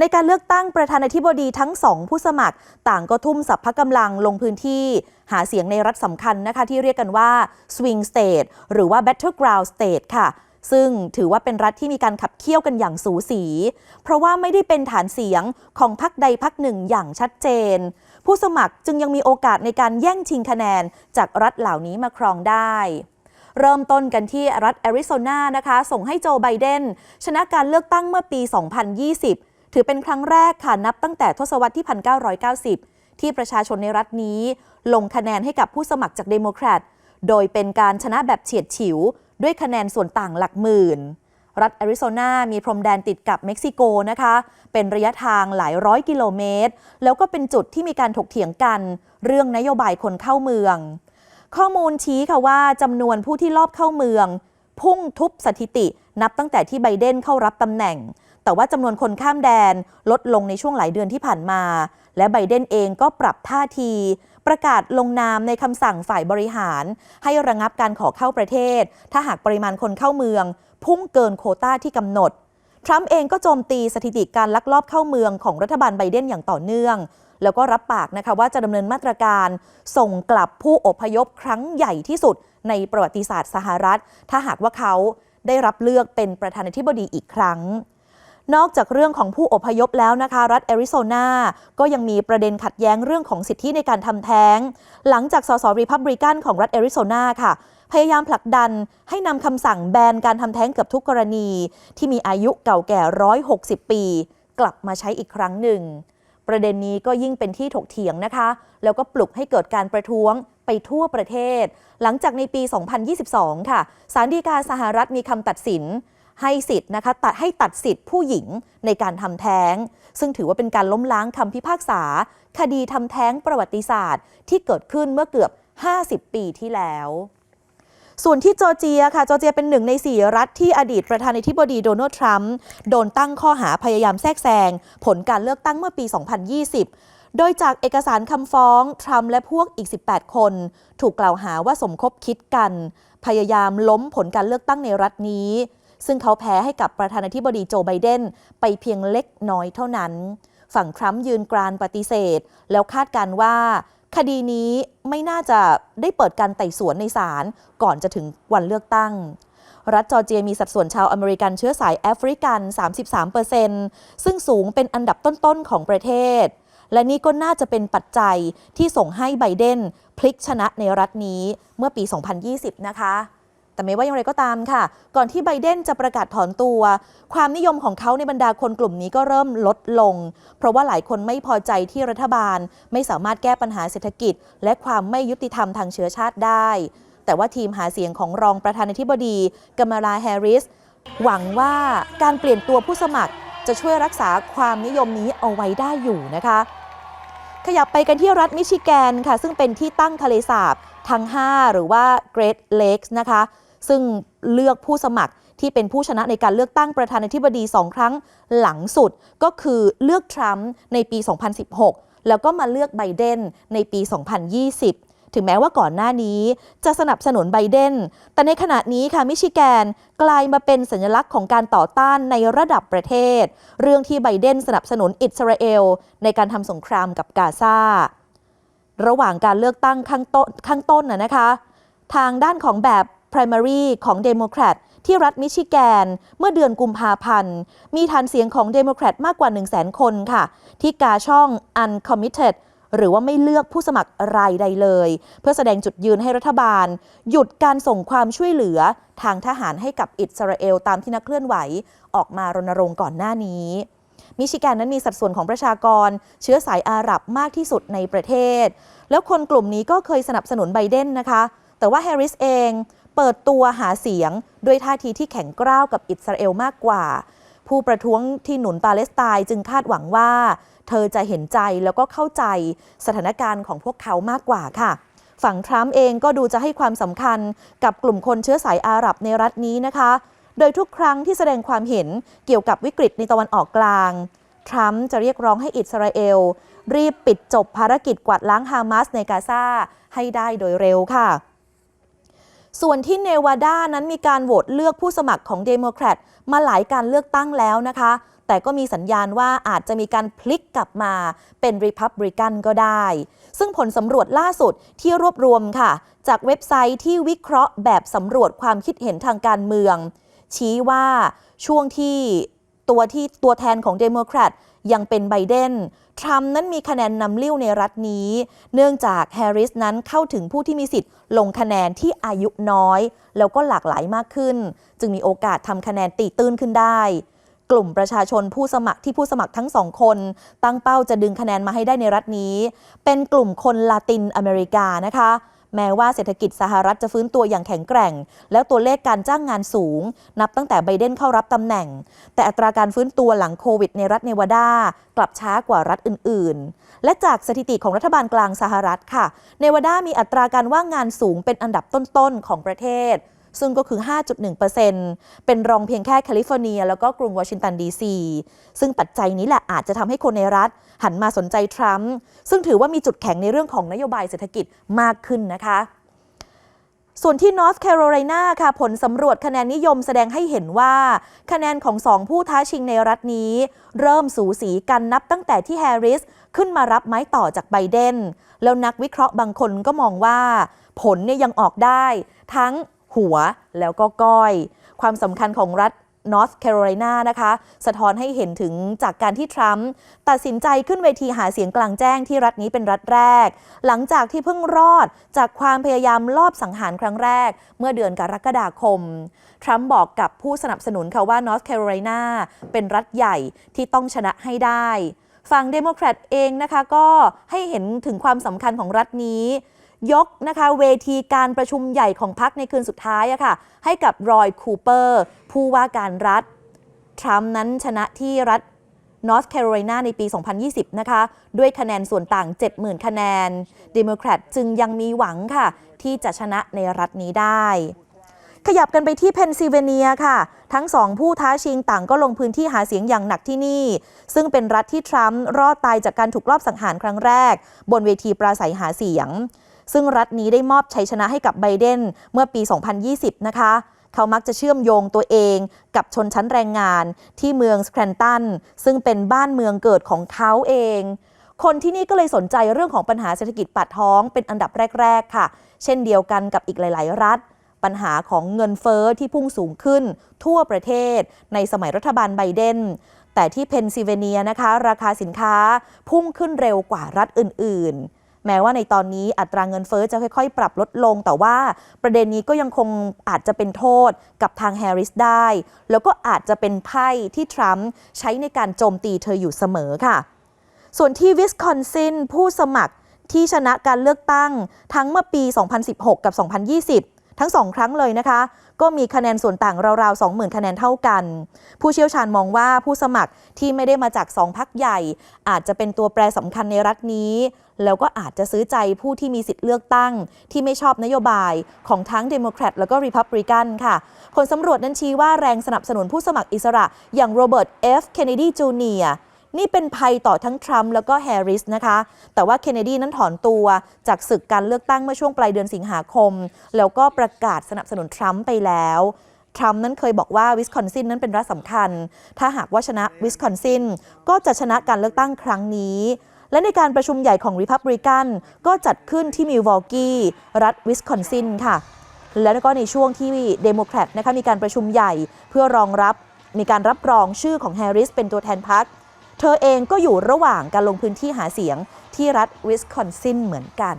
ในการเลือกตั้งประธานาธิบดีทั้งสองผู้สมัคร ต่างก็ทุ่มสัพพะกำลังลงพื้นที่หาเสียงในรัฐสำคัญนะคะที่เรียกกันว่า swing state หรือว่า battleground state ค่ะซึ่งถือว่าเป็นรัฐที่มีการขับเคี่ยวกันอย่างสูสี เพราะว่าไม่ได้เป็นฐานเสียงของพรรคใดพรรคหนึ่งอย่างชัดเจน ผู้สมัครจึงยังมีโอกาสในการแย่งชิงคะแนน จากรัฐเหล่านี้มาครองได้ เริ่มต้นกันที่รัฐแอริโซนานะคะ ส่งให้โจไบเดนชนะการเลือกตั้งเมื่อปี 2020 ถือเป็นครั้งแรกค่ะนับตั้งแต่ทศวรรษที่ 1990 ที่ประชาชนในรัฐนี้ ลงคะแนนให้กับผู้สมัครจากเดโมแครตโดยเป็นการชนะแบบเฉียดฉิว ด้วยคะแนนส่วนต่างหลักหมื่น รัฐแอริโซนา มีพรมแดนติดกับเม็กซิโกนะคะ เป็นระยะทางหลายร้อยกิโลเมตร แล้วก็เป็นจุดที่มีการถกเถียงกัน เรื่องนโยบายคนเข้าเมือง ข้อมูลชี้ค่ะว่าจำนวนผู้ที่ลอบเข้าเมือง พุ่งทุบสถิติ นับตั้งแต่ที่ไบเดนเข้ารับตำแหน่ง แต่ว่าจำนวนคนข้ามแดนลดลงในช่วงหลายเดือนที่ผ่านมา และไบเดนเองก็ปรับท่าที ประกาศลงนามในคำสั่งฝ่ายบริหาร ให้ระงับการขอเข้าประเทศ ถ้าหากปริมาณคนเข้าเมือง พุ่งเกินโคต้าที่กำหนด ทรัมป์เองก็โจมตีสถิติการลักลอบเข้าเมืองของรัฐบาลไบเดนอย่างต่อเนื่อง แล้วก็รับปากนะคะว่าจะดำเนินมาตรการส่งกลับผู้อพยพครั้งใหญ่ที่สุดในประวัติศาสตร์สหรัฐ ถ้าหากว่าเขาได้รับเลือกเป็นประธานาธิบดีอีกครั้ง นอกจากเรื่องของผู้อพยพแล้วนะคะ รัฐแอริโซนาก็ยังมีประเด็นขัดแย้งเรื่องของสิทธิในการทำแท้ง หลังจากสสรีพับริกันของรัฐแอริโซนาค่ะ พยายามผลักดันให้นำคำสั่งแบนการทำแท้งเกือบทุกกรณี ที่มีอายุเก่าแก่ 160 ปี กลับมาใช้อีกครั้งหนึ่ง ประเด็นนี้ก็ยิ่งเป็นที่ถกเถียงนะคะ แล้วก็ปลุกให้เกิดการประท้วงไปทั่วประเทศ หลังจากในปี 2022 ค่ะศาลฎีกาสหรัฐมีคำตัดสิน ให้สิทธิ์นะคะตัดให้ตัดสิทธิ์ผู้หญิงในการทำแท้ง ซึ่งถือว่าเป็นการล้มล้างคำพิพากษา คดีทำแท้งประวัติศาสตร์ ที่เกิดขึ้นเมื่อเกือบ 50 ปีที่แล้วส่วนที่จอร์เจียค่ะ จอร์เจียเป็นหนึ่งใน 4 รัฐที่อดีตประธานาธิบดีโดนัลด์ทรัมป์โดนตั้งข้อหาพยายามแทรกแซง ผลการเลือกตั้งเมื่อปี 2020 โดยจากเอกสารคำฟ้อง ทรัมป์และพวกอีก 18 คน ถูกกล่าวหาว่าสมคบคิดกัน พยายามล้มผลการเลือกตั้งในรัฐนี้ ซึ่งเขาแพ้ให้กับประธานาธิบดีโจไบเดนไปเพียงเล็กน้อยเท่านั้น ฝั่งทรัมป์ยืนกรานปฏิเสธ แล้วคาดการ์ว่า คดีนี้ไม่น่าจะได้เปิดการไต่สวนในศาลก่อนจะถึงวันเลือกตั้งรัฐจอร์เจียมีสัดส่วนชาวอเมริกันเชื้อสายแอฟริกัน 33%ซึ่งสูงเป็นอันดับต้น ๆ ของประเทศ และนี่ก็น่าจะเป็นปัจจัยที่ส่งให้ไบเดนพลิกชนะในรัฐนี้เมื่อปี 2020 นะคะ แต่ไม่ว่าอย่างไรก็ตามค่ะ ก่อนที่ไบเดนจะประกาศถอนตัว ความนิยมของเขาในบรรดาคนกลุ่มนี้ก็เริ่มลดลง เพราะว่าหลายคนไม่พอใจที่รัฐบาล ไม่สามารถแก้ปัญหาเศรษฐกิจ และความไม่ยุติธรรมทางเชื้อชาติได้ แต่ว่าทีมหาเสียงของรองประธานาธิบดีกัมลาแฮร์ริส หวังว่าการเปลี่ยนตัวผู้สมัครจะช่วยรักษาความนิยมนี้เอาไว้ได้อยู่นะคะ ขยับไปกันที่รัฐมิชิแกนค่ะ ซึ่งเป็นที่ตั้งทะเลสาบทั้ง 5 หรือว่า Great Lakes นะคะ ซึ่งเลือกผู้สมัครที่เป็นผู้ชนะในการเลือกตั้งประธานาธิบดี 2 ครั้งหลังสุดก็คือเลือกทรัมป์ในปี 2016 แล้วก็มาเลือกไบเดนในปี 2020ถึงแม้ว่าก่อนหน้านี้จะสนับสนุนไบเดน แต่ในขณะนี้ค่ะมิชิแกนกลายมาเป็นสัญลักษณ์ของการต่อต้านในระดับประเทศ เรื่องที่ไบเดนสนับสนุนอิสราเอล ในการทำสงครามกับกาซา ระหว่างการเลือกตั้งข้างต้นข้างต้นนะนะคะ ทางด้านของแบบ primary ของเดโมแครตที่รัฐมิชิแกน เมื่อเดือนกุมภาพันธ์ มีฐานเสียงของเดโมแครตมากกว่า 1 0 0 0 0 0 คนค่ะ ที่กาช่อง uncommitted หรือว่าไม่เลือกผู้สมัครรายใดเลย เพื่อแสดงจุดยืนให้รัฐบาล หยุดการส่งความช่วยเหลือทางทหารให้กับอิสราเอลตามที่นักเคลื่อนไหว ออกมารณรงค์ก่อนหน้านี้ มิชิแกนนั้นมีสัดส่วนของประชากร เชื้อสายอาหรับมากที่สุดในประเทศ แล้วคนกลุ่มนี้ก็เคยสนับสนุนไบเดนนะคะ แต่ว่าแฮร์ริสเอง เปิดตัวหาเสียงด้วยท่าทีที่แข็งกร้าวกับอิสราเอลมากกว่า ผู้ประท้วงที่หนุนปาเลสไตน์จึงคาดหวังว่า เธอจะเห็นใจแล้วก็เข้าใจสถานการณ์ของพวกเขามากกว่าค่ะฝั่งทรัมป์เองก็ดูจะให้ความสำคัญกับกลุ่มคนเชื้อสายอาหรับในรัฐนี้นะคะ โดยทุกครั้งที่แสดงความเห็นเกี่ยวกับวิกฤตในตะวันออกกลาง ทรัมป์จะเรียกร้องให้อิสราเอล รีบปิดจบภารกิจกวาดล้างฮามาสในกาซาให้ได้โดยเร็วค่ะ ส่วนที่เนวาดานั้นมีการโหวตเลือกผู้สมัครของเดโมแครตมาหลายการเลือกตั้งแล้วนะคะ แต่ก็มีสัญญาณว่าอาจจะมีการพลิกกลับมาเป็นริพับริกันก็ได้ ซึ่งผลสำรวจล่าสุดที่รวบรวมค่ะ จากเว็บไซต์ที่วิเคราะห์แบบสำรวจความคิดเห็นทางการเมือง ชี้ว่าช่วงที่ตัวที่ตัวแทนของเดโมแครต ยังเป็นไบเดน ทรัมป์นั้นมีคะแนนนำลิ้วในรัฐนี้ เนื่องจากแฮร์ริสนั้นเข้าถึงผู้ที่มีสิทธิ์ลงคะแนนที่อายุน้อย แล้วก็หลากหลายมากขึ้น จึงมีโอกาสทำคะแนนตีตื้นขึ้นได้กลุ่มประชาชนผู้สมัครที่ผู้สมัครทั้งสองคน ตั้งเป้าจะดึงคะแนนมาให้ได้ในรัฐนี้ เป็นกลุ่มคนลาตินอเมริกานะคะ แม้ว่าเศรษฐกิจสหรัฐจะฟื้นตัวอย่างแข็งแกร่ง แล้วตัวเลขการจ้างงานสูง นับตั้งแต่ไบเดนเข้ารับตำแหน่ง แต่อัตราการฟื้นตัวหลังโควิดในรัฐเนวาดากลับช้ากว่ารัฐอื่น ๆ และจากสถิติของรัฐบาลกลางสหรัฐค่ะ เนวาดามีอัตราการว่างงานสูงเป็นอันดับต้น ๆ ของประเทศ ซึ่งก็คือ 5.1%เป็นรองเพียงแค่แคลิฟอร์เนีย แล้วก็กรุงวอชิงตันดีซี ซึ่งปัจจัยนี้แหละอาจจะทำให้คนในรัฐหันมาสนใจทรัมป์ ซึ่งถือว่ามีจุดแข็งในเรื่องของนโยบายเศรษฐกิจมากขึ้นนะคะส่วนที่นอร์ t แคโรไลนาค่ะ ผลสำรวจคะแนนนิยมแสดงให้เห็นว่า คะแนนของสองผู้ท้าชิงในรัฐนี้ เริ่มสูสีกันนับตั้งแต่ที่แฮร์ริสขึ้นมารับไม้ต่อจากไบเดน แล้วนักวิเคราะห์บางคนก็มองว่า ผลเนี่ยยังออกได้ ทั้ง หัวแล้วก็ก้อย ความสำคัญของรัฐนอร์ t แคโรไลนานะคะ สะท้อนให้เห็นถึงจากการที่ทรัมป์ตัดสินใจขึ้นเวทีหาเสียงกลางแจ้งที่รัฐนี้เป็นรัฐแรก หลังจากที่เพิ่งรอดจากความพยายามลอบสังหารครั้งแรก เมื่อเดือนกรกฎาคม ทรัมป์บอกกับผู้สนับสนุนค่ะว่านอร์ t แคโรไลนาเป็นรัฐใหญ่ที่ต้องชนะให้ได้ฝั่งเดโมแครตเองนะคะก็ให้เห็นถึงความสำคัญของรัฐนี้ ยกนะคะเวทีการประชุมใหญ่ของพรรคในคืนสุดท้ายอะค่ะให้กับรอยคูเปอร์ผู้ว่าการรัฐ ทรัมป์นั้นชนะที่รัฐนอร์ t แคโรไลนาในปี 2020 นะคะ ด้วยคะแนนส่วนต่าง 70,000 คะแนนเดโมแครตจึงยังมีหวังค่ะ ที่จะชนะในรัฐนี้ได้ ขยับกันไปที่เพนซิลเวเนียค่ะ ทั้งสองผู้ท้าชิงต่างก็ลงพื้นที่หาเสียงอย่างหนักที่นี่ ซึ่งเป็นรัฐที่ทรัมป์รอดตายจากการถูกลอบสังหารครั้งแรก บนเวทีปราศัยหาเสียง ซึ่งรัฐนี้ได้มอบชัยชนะให้กับไบเดนเมื่อปี 2020 นะคะเขามักจะเชื่อมโยงตัวเองกับชนชั้นแรงงานที่เมืองสแครนตันซึ่งเป็นบ้านเมืองเกิดของเขาเอง คนที่นี่ก็เลยสนใจเรื่องของปัญหาเศรษฐกิจปากท้องเป็นอันดับแรก ๆ ค่ะ เช่นเดียวกันกับอีกหลาย ๆ รัฐ ปัญหาของเงินเฟอ้อที่พุ่งสูงขึ้น ทั่วประเทศ ในสมัยรัฐบาลไบเดนแต่ที่เพนซิลเวเนียนะคะ ราคาสินค้าพุ่งขึ้นเร็วกว่ารัฐอื่น ๆ แม้ว่าในตอนนี้อัตราเงินเฟอ้อจะค่อยๆ ปรับลดลง แต่ว่าประเด็นนี้ก็ยังคงอาจจะเป็นโทษกับทางแฮร์ริสได้ แล้วก็อาจจะเป็นไพ่ที่ทรัมป์ใช้ในการโจมตีเธออยู่เสมอค่ะ ส่วนที่วิสคอนซินผู้สมัครที่ชนะการเลือกตั้งทั้งเมื่อปี 2016 กับ 2020 ทั้งสองครั้งเลยนะคะ ก็มีคะแนนส่วนต่างราวๆ 20,000 คะแนนเท่ากัน ผู้เชี่ยวชาญมองว่าผู้สมัครที่ไม่ได้มาจากสองพักใหญ่ อาจจะเป็นตัวแปรสำคัญในรัฐนี้ แล้วก็อาจจะซื้อใจผู้ที่มีสิทธิ์เลือกตั้ง ที่ไม่ชอบนโยบายของทั้งเดโมแครตแล้วก็ริพับริกันค่ะ ผลสำรวจนั้นชี้ว่าแรงสนับสนุนผู้สมัครอิสระอย่างโรเบิร์ตเอฟเคนเนดีจูเนียร์ นี่เป็นภัยต่อทั้งทรัมป์แล้วก็แฮร์ริสนะคะ แต่ว่าเคนเนดีนั้นถอนตัวจากศึกการเลือกตั้งเมื่อช่วงปลายเดือนสิงหาคม แล้วก็ประกาศสนับสนุนทรัมป์ไปแล้วทรัมป์นั้นเคยบอกว่าวิสคอนซินนั้นเป็นรัฐสำคัญ ถ้าหากว่าชนะวิสคอนซินก็จะชนะการเลือกตั้งครั้งนี้ และในการประชุมใหญ่ของริพับริกันก็จัดขึ้นที่มิลวอลกี้รัฐวิสคอนซินค่ะ แล้วก็ในช่วงที่เดโมแครตนะคะมีการประชุมใหญ่เพื่อรองรับมีการรับรองชื่อของแฮร์ริสเป็นตัวแทนพรรค เธอเองก็อยู่ระหว่างการลงพื้นที่หาเสียงที่รัฐวิสคอนซินเหมือนกัน